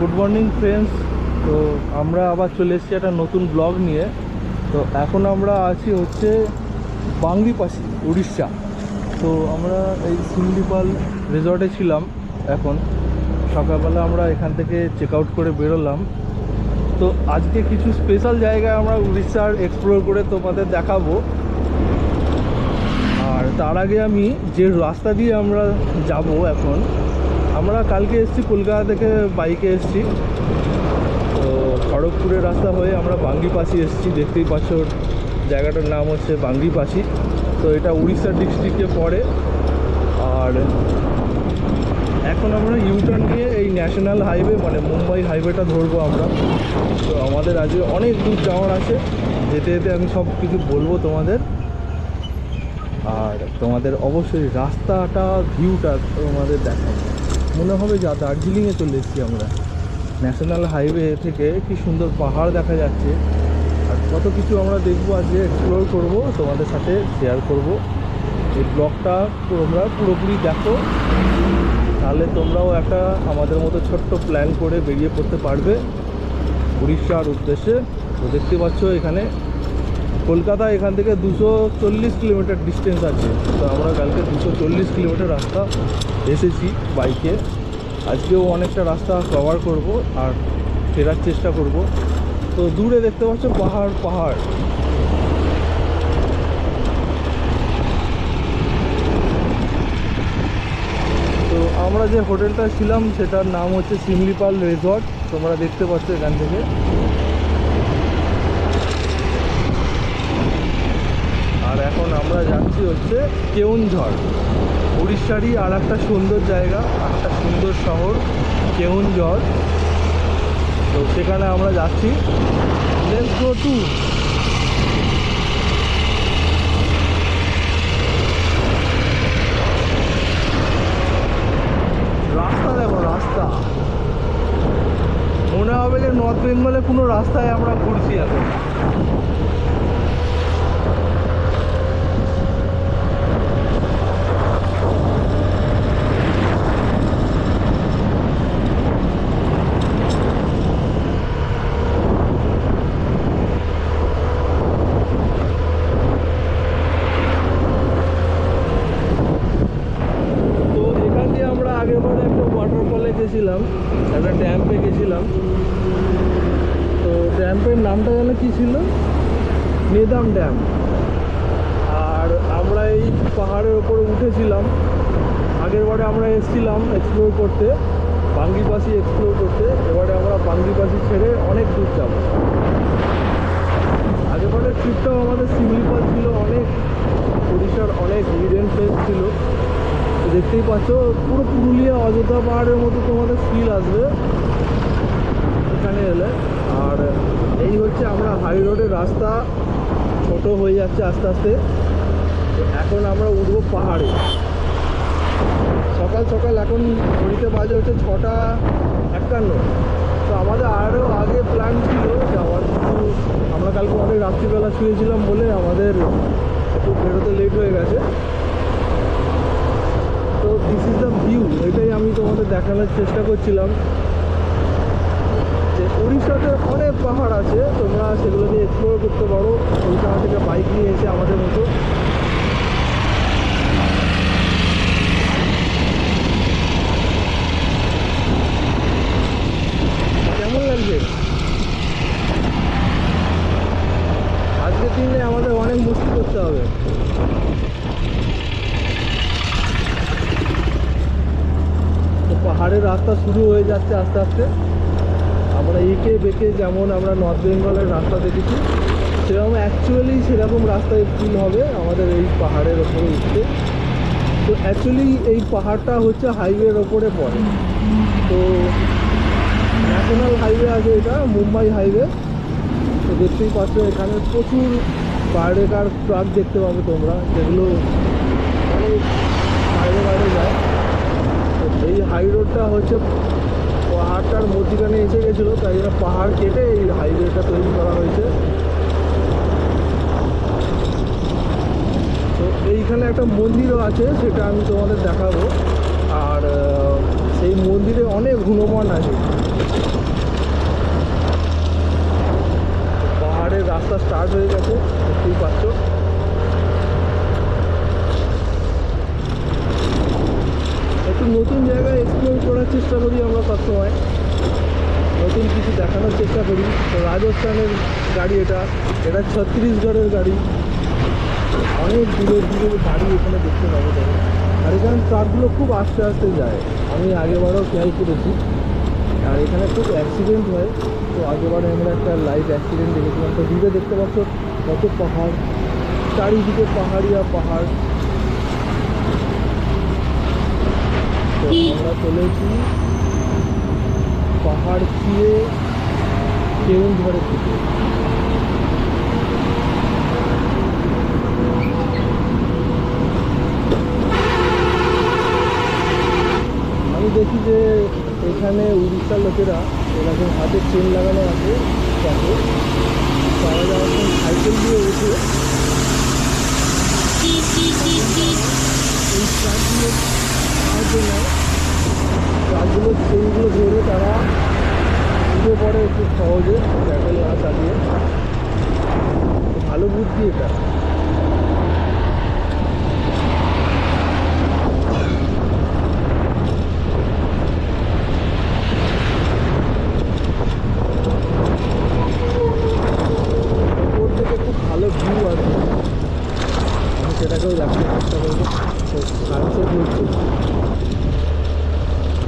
Good morning friends তো আমরা আবার চলে এসেছি একটা নতুন ব্লগ নিয়ে। তো এখন আমরা আছি হচ্ছে বাংলিপাশি, উড়িষ্যা। তো আমরা এই সিমলিপাল রিসর্টে ছিলাম এখন। সকালবেলা আমরা এখান থেকে চেক আউট করে বেরোলাম। তো আজকে কিছু স্পেশাল জায়গায় আমরা উড়িষ্যার এক্সপ্লোর করে তোমাদের দেখাবো। আর তার আগে আমি যে রাস্তা দিয়ে আমরা যাব এখন আমরা কালকে এসেছি কলকাতা থেকে বাইকে এসেছি। তো খড়গপুরের রাস্তা হয়ে আমরা বাঙ্গিপাশি এসেছি, দেখতেই পাচ্ছ জায়গাটার নাম হচ্ছে বাঙ্গিপাশি। তো এটা উড়িষ্যা ডিস্ট্রিক্টে পড়ে। আর এখন আমরা ইউটার্ন নিয়ে এই ন্যাশনাল হাইওয়ে মানে মুম্বাই হাইওয়েটা ধরবো আমরা। তো আমাদের আজকে অনেক দূর যাওয়ার আছে। যেতে যেতে আমি সব কিছু বলব তোমাদের। আর তোমাদের অবশ্যই রাস্তাটা ভিউটা তোমাদের দেখাবো। মনে হবে যা দার্জিলিংয়ে চলে এসেছি আমরা। ন্যাশনাল হাইওয়ে থেকে কি সুন্দর পাহাড় দেখা যাচ্ছে। আর কত কিছু আমরা দেখব, আজকে এক্সপ্লোর করব, তোমাদের সাথে শেয়ার করব। এই ব্লগটা তোমরা পুরোপুরি দেখো। তাহলে তোমরাও একটা আমাদের মতো ছোট্ট প্ল্যান করে বেরিয়ে পড়তে পারবে। উড়িষ্যার উদ্দেশ্যে। তো দেখতে পাচ্ছ এখানে কলকাতা এখান থেকে দুশো চল্লিশ কিলোমিটার ডিস্টেন্স আছে। তো আমরা কালকে দুশো চল্লিশ কিলোমিটার রাস্তা এসেছি বাইকে আজকেও অনেকটা রাস্তা কভার করব আর ফেরার চেষ্টা করব। তো দূরে দেখতে পাচ্ছ পাহাড় পাহাড়। তো আমরা যে হোটেলটা ছিলাম, সেটার নাম হচ্ছে সিমলিপাল রিসর্ট। তোমরা দেখতে পাচ্ছ এখান থেকে আর এখন আমরা যাচ্ছি হচ্ছে কেউনঝড়। উড়িষ্যারই আর একটা সুন্দর জায়গা একটা সুন্দর শহর, কেউনঝড়। তো সেখানে আমরা যাচ্ছি। রাস্তা দেখো, রাস্তা। মনে হবে যে নর্থ বেঙ্গলে কোনো রাস্তায় আমরা ঘুরছি এখন তো এখান দিয়ে আমরা আগের বার একটা ওয়াটারফলে গেছিলাম একটা ড্যাম্পে গেছিলাম তো ড্যাম্পের নামটা যেন কি ছিল নেদাম ড্যাম আর আমরা এই পাহাড়ের ওপরে উঠেছিলাম। আগের বারে আমরা এসেছিলাম এক্সপ্লোর করতে, বাঙ্গিপাশি এক্সপ্লোর করতে। এবারে আমরা বাঙ্গিপাশি ছেড়ে অনেক দূর যাব। আগেরবারের ট্রিপটাও আমাদের সিমলিপাল ছিল, অনেক উড়িষ্যার অনেক হিডেন প্লেস ছিল। দেখতেই পাচ্ছ, পুরো পুরুলিয়া, অযোধ্যা পাহাড়ের মতো তোমাদের ফিল আসবে। এখানে এলে। আর এই হচ্ছে আমরা হাই রোডের রাস্তা। ছোট হয়ে যাচ্ছে আস্তে আস্তে। এখন আমরা উঠবো পাহাড়ে। সকাল সকাল এখন ঘড়িতে বাজে হচ্ছে ছটা একান্ন। তো আমাদের আরও আগে প্ল্যান ছিল যাওয়ার কিন্তু আমরা কালকে অনেক রাত্রিবেলা শুয়েছিলাম বলে আমাদের একটু বেরোতে লেট হয়ে গেছে। তো দিস ইজ দ্য ভিউ এটাই আমি তোমাদের দেখানোর চেষ্টা করছিলাম। উড়িষ্যাতে অনেক পাহাড় আছে, তোমরা সেগুলো নিয়ে এক্সপ্লোর করতে পারো। কলকাতা থেকে বাইক নিয়ে এসে আমাদের মতো। কেমন লাগছে? আজকের দিনে আমাদের অনেক মুশকিল করতে হবে। পাহাড়ের রাস্তা শুরু হয়ে যাচ্ছে আস্তে আস্তে। এঁকে বেঁকে যেমন আমরা নর্থ বেঙ্গলের রাস্তা দেখেছি, সেরকম অ্যাকচুয়ালি সেরকম রাস্তায় ফিল হবে আমাদের এই পাহাড়ের ওপরে উঠতে। তো অ্যাকচুয়ালি এই পাহাড়টা হচ্ছে হাইওয়ের ওপরে পড়ে। তো ন্যাশনাল হাইওয়ে আছে এটা মুম্বাই হাইওয়ে তো দেখতেই পাচ্ছ এখানে প্রচুর বাইরেকার ট্রাক দেখতে পাবে তোমরা, যেগুলো অনেক বাইরে বাইরে যায়। তো এই হাই রোডটা হচ্ছে পাহাড়টার মধ্যিখানে এসে গেছিল, তাই জন্য পাহাড় কেটে এই হাইওয়েটা তৈরি করা হয়েছে। তো এইখানে একটা মন্দিরও আছে, সেটা আমি তোমাদের দেখাবো। আর সেই মন্দিরে অনেক হনুমান আছে। পাহাড়ের রাস্তা স্টার্ট হয়ে গেছে, দেখতেই পাচ্ছ। নতুন জায়গায় এক্সপ্লোর করার চেষ্টা করি আমরা সবসময়। নতুন কিছু দেখানোর চেষ্টা করি। রাজস্থানের গাড়ি এটা। এটা ছত্তিশগড়ের গাড়ি। অনেক দূরের দূরের গাড়ি এখানে দেখতে পাবো আর এখানে ট্রাকগুলো খুব আস্তে আস্তে যায়। আমি আগেবারও খেয়াল করেছি। আর এখানে খুব অ্যাক্সিডেন্ট হয়। তো আগেবারে আমরা একটা লাইভ অ্যাক্সিডেন্ট দেখেছিলাম। তো দূরে দেখতে পাচ্ছ কত পাহাড়। চারিদিকে পাহাড়ি আর পাহাড়। আমরা চলেছি পাহাড় ছুঁয়ে কেউঝড়ের দিকে। আমি দেখি যে এখানে উড়িষ্যার লোকেরা এরকম হাতে চেন লাগানো আছে ট্রাকে তারা যখন সাইকেল দিয়ে উঠে সহজে প্যাডেল না চালিয়ে। ভালো বুদ্ধি এটা।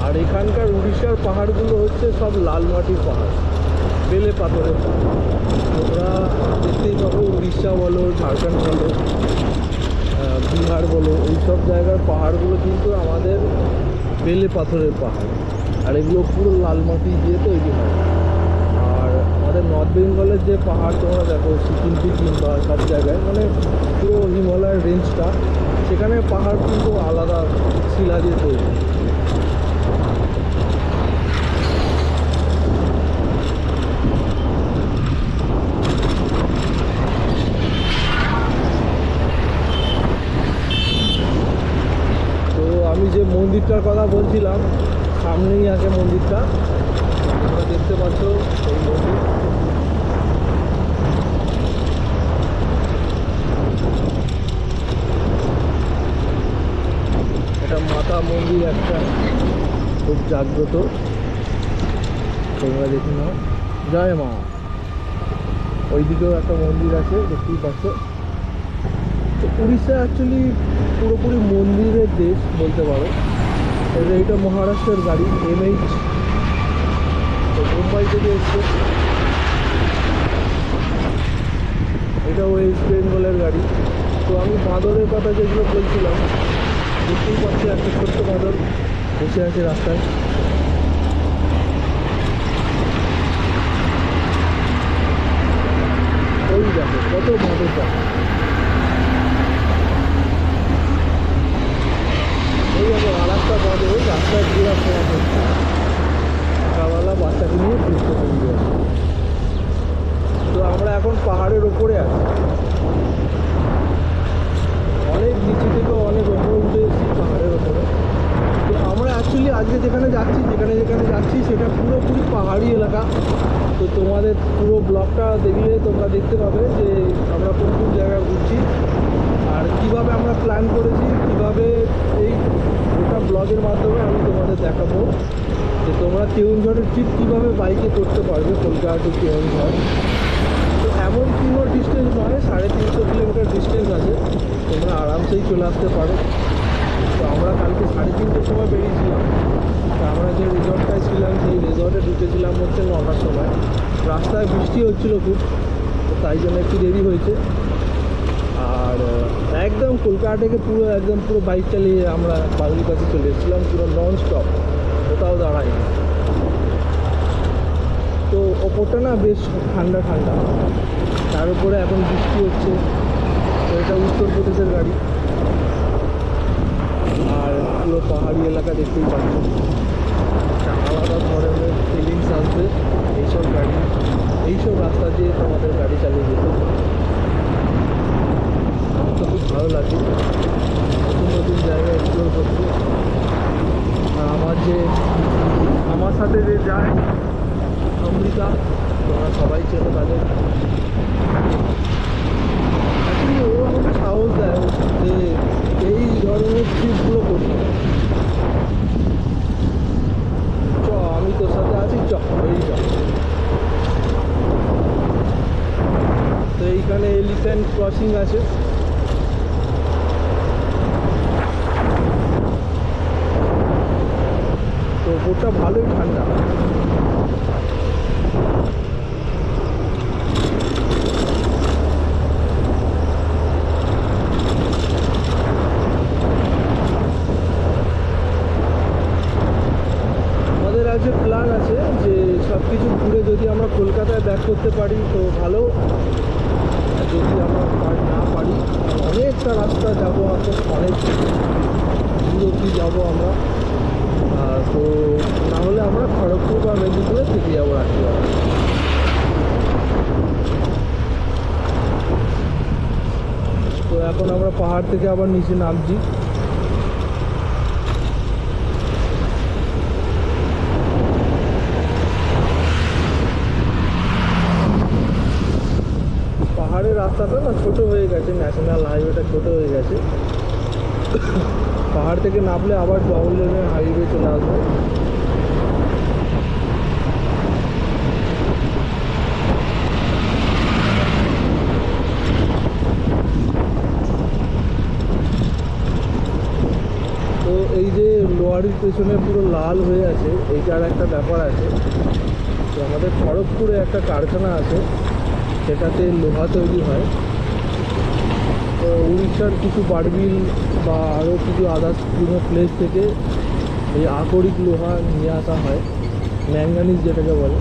আর এখানকার উড়িষ্যার পাহাড়গুলো হচ্ছে সব লাল মাটির পাহাড়। বেলে পাথরের পাহাড় তোমরা দেখতেই পাবো উড়িষ্যা বলো, ঝাড়খণ্ড বলো বিহার বলো, এইসব জায়গার পাহাড়গুলো কিন্তু আমাদের বেলে পাথরের পাহাড়। আর এগুলো পুরো লাল মাটি দিয়ে তৈরি হয়। আর আমাদের নর্থ বেঙ্গলের যে পাহাড়, তোমরা দেখো, সিকিম টিকিম বা সব জায়গায় মানে পুরো হিমালয়ের রেঞ্জটা সেখানে পাহাড় কিন্তু আলাদা শিলা দিয়ে তৈরি তো আমি যে মন্দিরটার কথা বলছিলাম, সামনেই আছে মন্দিরটা। তোমরা দেখতে পাচ্ছ এই মন্দির। এটা মাতা মন্দির একটা খুব জাগ্রত। তোমরা দেখে নাও। জয় মা। ওইদিকেও একটা মন্দির আছে, দেখতেই পাচ্ছ। উড়িষ্যা অ্যাকচুয়ালি পুরোপুরি মন্দিরের দেশ বলতে পারো। এটা মহারাষ্ট্রের গাড়ি এমএইচ তো মুম্বাই থেকে এসছে। এটা ওয়েস্ট বেঙ্গলের গাড়ি। তো আমি বাঁদরের কথা যেগুলো বলছিলাম দেখতেই পাচ্ছি একটা ছোট্ট বাঁদর বসে আছে রাস্তায়। ওই দেখো, কত বাঁদর দেখো ওই আর একটা বাঁদর রাস্তায় সময় করছে। সকালবেলা বাচ্চাকে নিয়ে ঘুরতে তো আমরা এখন পাহাড়ের ওপরে আছি। অনেক নিচু থেকে অনেক ওপরে উঠে এসেছি পাহাড়ের ওপরে। তো আমরা অ্যাকচুয়ালি আজকে যেখানে যাচ্ছি, যেখানে যেখানে যাচ্ছি, সেটা পুরোপুরি পাহাড়ি এলাকা। তো তোমাদের পুরো ব্লগটা দেখলে তোমরা দেখতে পাবে যে আমরা কোন কোন জায়গায় ঘুরছি আর কীভাবে আমরা প্ল্যান করেছি কীভাবে এই গোটা ব্লগের মাধ্যমে আমি তোমাদের দেখাবো যে তোমরা কেউনঝড়ের ট্রিপ কীভাবে বাইকে করতে পারবে কলকাতা টু কেউনঝড় তো এমন কোনো ডিস্টেন্স নয়, সাড়ে তিনশো কিলোমিটার ডিস্টেন্স আছে। তোমরা আরামসেই চলে আসতে পারো। তো আমরা কালকে সাড়ে তিনটের সময় বেরিয়েছিলাম। তো আমরা যে রিসর্টটায় ছিলাম, সেই রিসর্টে ঢুকেছিলাম হচ্ছে নটার সময়। রাস্তায় বৃষ্টি হচ্ছিল খুব তাই জন্য একটু দেরি হয়েছে। আর একদম কলকাতা থেকে পুরো, একদম পুরো বাইক চালিয়ে আমরা বাঙালি কাছে চলে এসেছিলাম। পুরো নন স্টপ কোথাও দাঁড়াইনি ওপরটা না বেশ ঠান্ডা ঠান্ডা। তার উপরে এখন বৃষ্টি হচ্ছে। তো এটা উত্তরপ্রদেশের গাড়ি। আর পুরো পাহাড়ি এলাকা দেখতেই পাচ্ছি। একটা আলাদা ধরনের ফিলিংস আসবে এইসব গাড়ি। এইসব রাস্তা দিয়ে তোমাদের গাড়ি চালিয়ে যেতে আমার তো খুব ভালো লাগে নতুন নতুন জায়গা এক্সপ্লোর করতে আর আমার যে আমার সাথে যে যায় অমৃতা তোমরা সবাই চেনো তাদের Actually ও আমাকে সাহস দেয় যে এই ধরনের ট্রিপগুলো করতে চ আমি তোর সাথে আছি চ এই চ তো এইখানে এলিফ্যান্ট ক্রসিং আছে ওটা ভালোই ঠান্ডা আমাদের আজকে প্ল্যান আছে যে সব কিছু ঘুরে যদি আমরা কলকাতায় ব্যাক করতে পারি তো ভালো আর যদি আমরা পার- না পারি অনেকটা রাস্তা যাব এখন অনেক দূর অব্দি যাব আমরা আহ, তো না হলে আমরা খড়গপুর বা মেদিনীপুরে থেকে যাব রাত্রিবেলা তো এখন আমরা পাহাড় থেকে আবার নিচে নামছি। পাহাড়ের রাস্তাটা না ছোট হয়ে গেছে ন্যাশনাল হাইওয়েটা ছোট হয়ে গেছে। পাহাড় থেকে নামলে আবার ডবল লেনের হাইওয়ে চলে আসবে তো এই যে লোয়ারির পেছনে পুরো লাল হয়ে আছে, এইটার একটা ব্যাপার আছে। তো আমাদের খড়গপুরে একটা কারখানা আছে, সেটাতে লোহা তৈরি হয়। তো উড়িষ্যার কিছু বারবিল বা আরও কিছু আদার্স বিভিন্ন প্লেস থেকে এই আকরিক লোহা নিয়ে আসা হয়, ম্যাঙ্গানিজ যেটাকে বলে।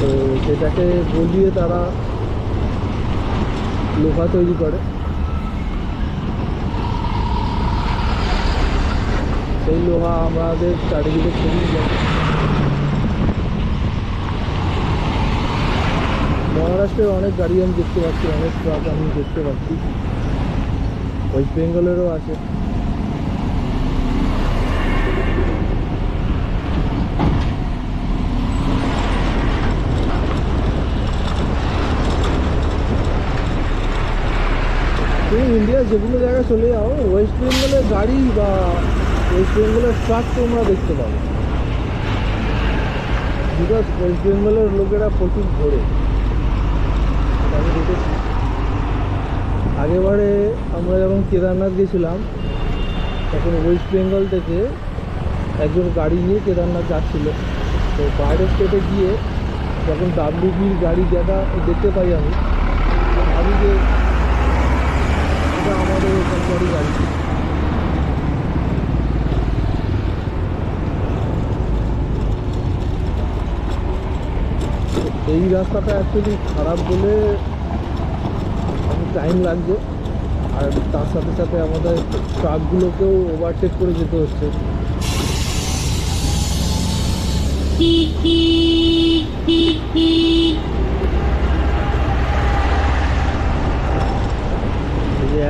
তো সেটাকে গলিয়ে তারা লোহা তৈরি করে। সেই লোহা আমাদের চারিদিকে যায়। মহারাষ্ট্রের অনেক গাড়ি আমি দেখতে পাচ্ছি, অনেক ট্রাক আমি দেখতে পাচ্ছি। ওয়েস্ট বেঙ্গলেরও আছে। তুমি ইন্ডিয়ার যেগুলো জায়গায় চলে যাও ওয়েস্ট বেঙ্গলের গাড়ি বা ওয়েস্ট বেঙ্গলের ট্রাক তোমরা দেখতে পাবে। বিকজ ওয়েস্ট বেঙ্গলের লোকেরা প্রচুর ঘোরে। আমি দেখেছি। আগেবারে আমরা যখন কেদারনাথ গেছিলাম, তখন ওয়েস্ট বেঙ্গল থেকে একজন গাড়ি নিয়ে কেদারনাথ যাচ্ছিল। তো বাইরের স্টেটে গিয়ে যখন ডাব্লিউবির গাড়ি দেখা, দেখতে পাই আমি ভাবি যে, এটা আমাদের কোম্পানি গাড়ি। এই রাস্তাটা অ্যাকচুয়ালি খারাপ বলে টাইম লাগছে আর তার সাথে সাথে আমাদের ট্রাকগুলোকেও ওভারটেক করে যেতে হচ্ছে।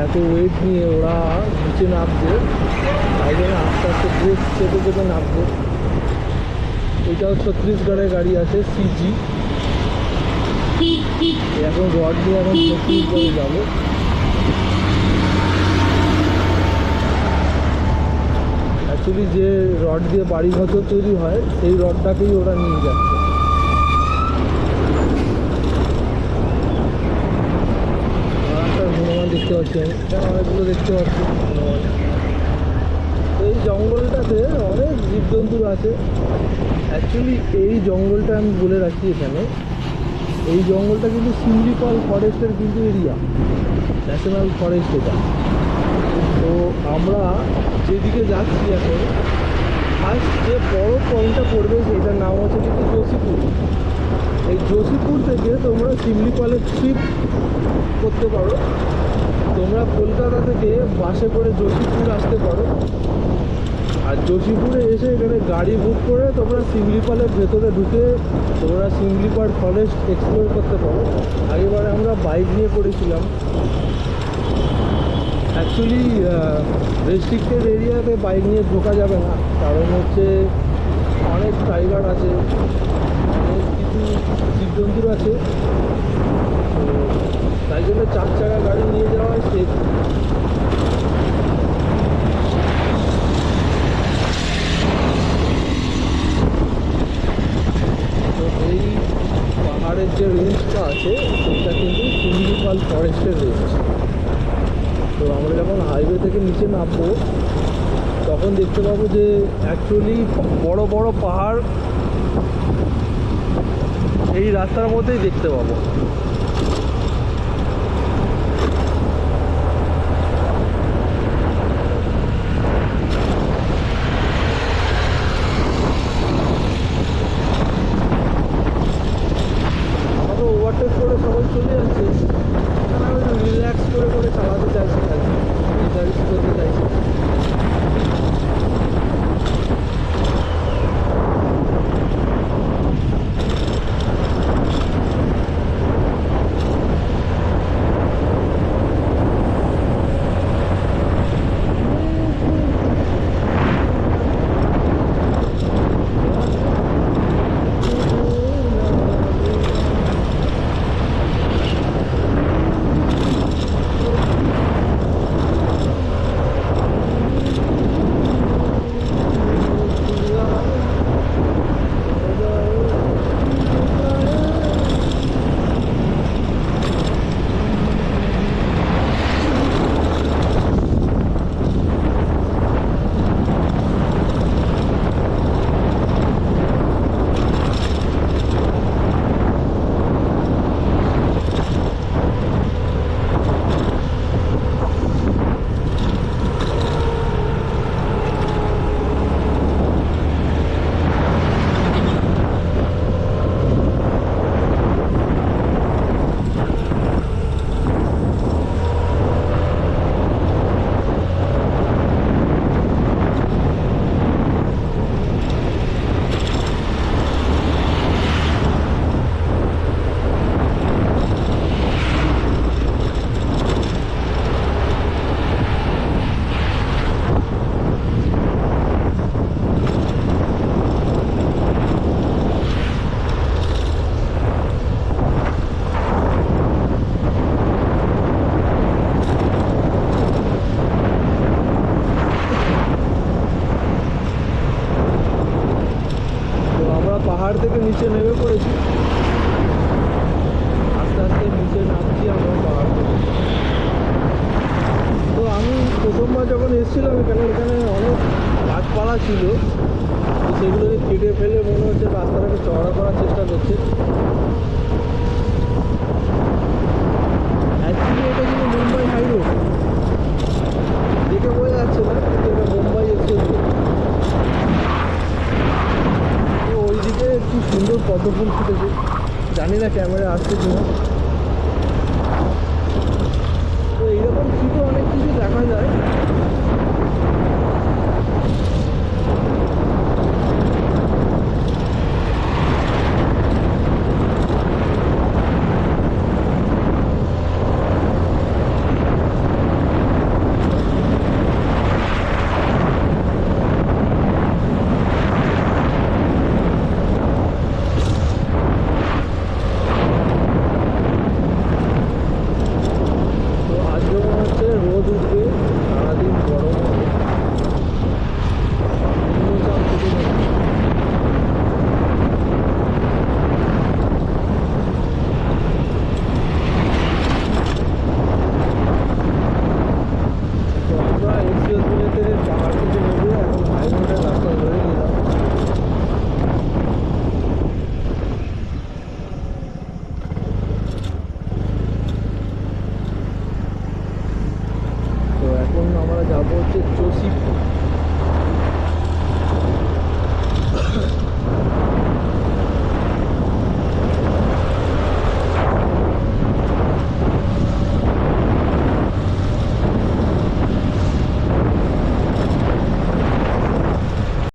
এত ওয়েট নিয়ে ওরা নিচে নামছে তাই আস্তে আস্তে ব্রেক চেপে চেপে নামছে। এটাও ছত্তিশগড়ের গাড়ি আছে সিজি এখন রড নিয়ে এখন ছত্তিশগড়ে যাব। অ্যাকচুয়ালি যে রড দিয়ে বাড়ি ঘর তৈরি হয় সেই রডটাকেই ওরা নিয়ে যাচ্ছে। হনুমান দেখতে পাচ্ছি আমি। অনেকগুলো দেখতে পাচ্ছি। হনুমান এই জঙ্গলটাতে অনেক জীবজন্তু আছে। অ্যাকচুয়ালি এই জঙ্গলটা আমি বলে রাখি এখানে। এই জঙ্গলটা কিন্তু সিমলিপাল ফরেস্টের কিন্তু এরিয়া, ন্যাশনাল ফরেস্ট এটা। তো আমরা যেদিকে যাচ্ছি এখন ফার্স্ট যে বড় পয়েন্টটা পড়বে সেটার নাম হচ্ছে কিন্তু যোশীপুর। এই যোশীপুর থেকে তোমরা সিমলিপালের ট্রিপ করতে পারো। তোমরা কলকাতা থেকে বাসে করে যোশীপুর আসতে পারো। আর যোশীপুরে এসে এখানে গাড়ি বুক করে তোমরা সিমলিপালের ভেতরে ঢুকে তোমরা সিমলিপাল ফরেস্ট এক্সপ্লোর করতে পারো। আগেবারে আমরা বাইক নিয়ে করেছিলাম অ্যাকচুয়ালি রেস্ট্রিক্টেড এরিয়াতে বাইক নিয়ে ঢোকা যাবে না। কারণ হচ্ছে অনেক টাইগার আছে, অনেক কিছু জীবজন্তুর আছে। তাই জন্য চার চাকা গাড়ি নিয়ে যাওয়াই সেফ এই পাহাড়ের যে রেঞ্জটা আছে, সেটা কিন্তু শিমলিপাল ফরেস্টের রেঞ্জ তো আমরা যখন হাইওয়ে থেকে নিচে নামবো, তখন দেখতে পাবো যে অ্যাকচুয়ালি বড় বড় পাহাড় এই রাস্তার মধ্যেই দেখতে পাবো। এসেছিলাম কেন এখানে অনেক গাছপালা ছিল সেগুলোকে কেটে ফেলে মনে হচ্ছে রাস্তাটাকে চওড়া করার চেষ্টা করছে। অ্যাকচুয়ালি এটা কিন্তু মুম্বাই বোঝা যাচ্ছে না সুন্দর ফুটেছে। জানি না ক্যামেরা আসছে কিনা। তো এইরকম ছোটো অনেক কিছু দেখা যায়।